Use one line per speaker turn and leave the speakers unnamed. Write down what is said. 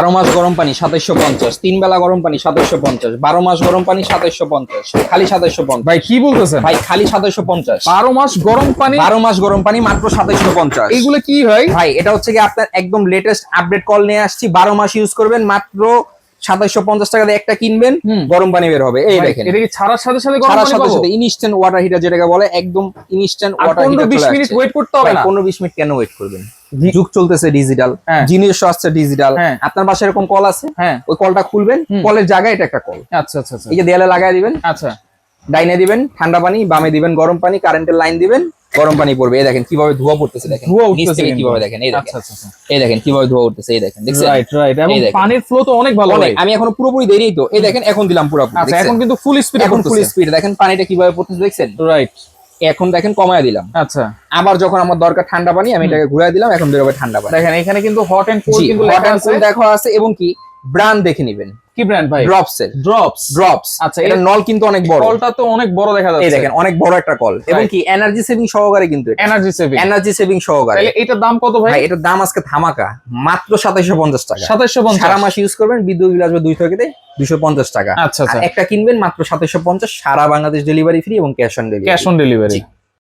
বারো মাস গরম পানি সাতাইশো পঞ্চাশ তিন বেলা গরম পানি সাতাইশো পঞ্চাশ বারো মাস গরম পানি সাতাইশো পঞ্চাশ খালি সাতাইশো পঞ্চাশ।
ভাই কি বলতেছেন?
ভাই খালি সাতাইশো পঞ্চাশ।
বারো মাস গরম পানি?
বারো মাস গরম পানি মাত্র সাতাইশো পঞ্চাশ।
এগুলো কি হয়
ভাই এটা হচ্ছে কি আপনার একদম লেটেস্ট আপডেট কল নিয়ে আসছি। বারো মাস ইউজ করবেন মাত্র সাতাইশশো পঞ্চাশ টাকা দিয়ে একটা কিনবেন গরম পানি বের হবে। এই দেখেন।
এটা কি ছাড়ার সাথে সাথে পানি
সাথে সাথে ইনস্ট্যান্ট ওয়াটার হিটার যেটাকে বলে একদম ইনস্ট্যান্ট ওয়াটার
পনেরো
হিটার
বিশ মিনিট ওয়েট করতে হবে না।
পনেরো বিশ মিনিট কেন ওয়েট করবেন? যুগ চলতেছে ডিজিটাল
হ্যাঁ।
জিনিস আসছে ডিজিটাল
হ্যাঁ।
আপনার বাসায় এরকম কল আছে?
হ্যাঁ।
ওই কলটা খুলবেন কলের জায়গায় এটা একটা কল
আচ্ছা আচ্ছা আচ্ছা।
এই যে দেয়ালে লাগাই দিবেন
আচ্ছা।
ডাইনে দিবেন ঠান্ডা পানি বামে দিবেন গরম পানি কারেন্টের লাইন দিবেন গরম পানি পড়বে। এই দেখেন কীভাবে ধোয়া পড়তেছে দেখেন।
ধোঁয়া উঠতেছে
কীভাবে দেখেন? এই
আচ্ছা
দেখেন।
আচ্ছা আচ্ছা
এই দেখেন কীভাবে ধোয়া উঠতেছে এই দেখেন। দেখছেন?
রাইট রাইট এবং পানির ফ্লো তো অনেক ভালো
অনেক।
ভাই
আমি এখনও পুরোপুরি দেরি তো। এই দেখেন এখন দিলাম পুরোপুরি।
আচ্ছা এখন কিন্তু ফুল স্পিড
এখন ফুল স্পিড দেখেন পানিটা কীভাবে পড়তেছে দেখছেন?
রাইট
এখন দেখেন কমায় দিলাম।
আচ্ছা।
আবার যখন আমার দরকার ঠান্ডা পানি আমি এটাকে ঘুরাই দিলাম এখন বেরোবে ঠান্ডা পানি।
দেখেন এখানে কিন্তু হট এন্ড কোল্ড কিন্তু লেখা
দেখা আছে এবং কি? ব্র্যান্ড দেখে নেবেন।
কি ব্র্যান্ড ভাই?
ড্রপস এর।
ড্রপস
ড্রপস
আচ্ছা,
এটা নল কিন্তু অনেক বড়।
কলটা তো অনেক বড় দেখা যাচ্ছে।
এই দেখেন অনেক বড় একটা কল। এবং কি এনার্জি সেভিং সহকারে কিন্তু
এনার্জি সেভিং
এনার্জি সেভিং সহকারে।
তাহলে এটার দাম কত ভাই?
ভাই এটার দাম আজকে ধামাকা। মাত্র সাতাইশো পঞ্চাশ টাকা।
সাতাশশো
সারা
পঞ্চাশ
মাস ইউজ করবেন বিদ্যুৎ বিল আসবে দুই থেকে দুইশো পঞ্চাশ টাকা।
আচ্ছা, আচ্ছা।
একটা কিনবেন মাত্র সাতাইশো পঞ্চাশ সারা বাংলাদেশ ডেলিভারি ফ্রি এবং cash on delivery
cash on delivery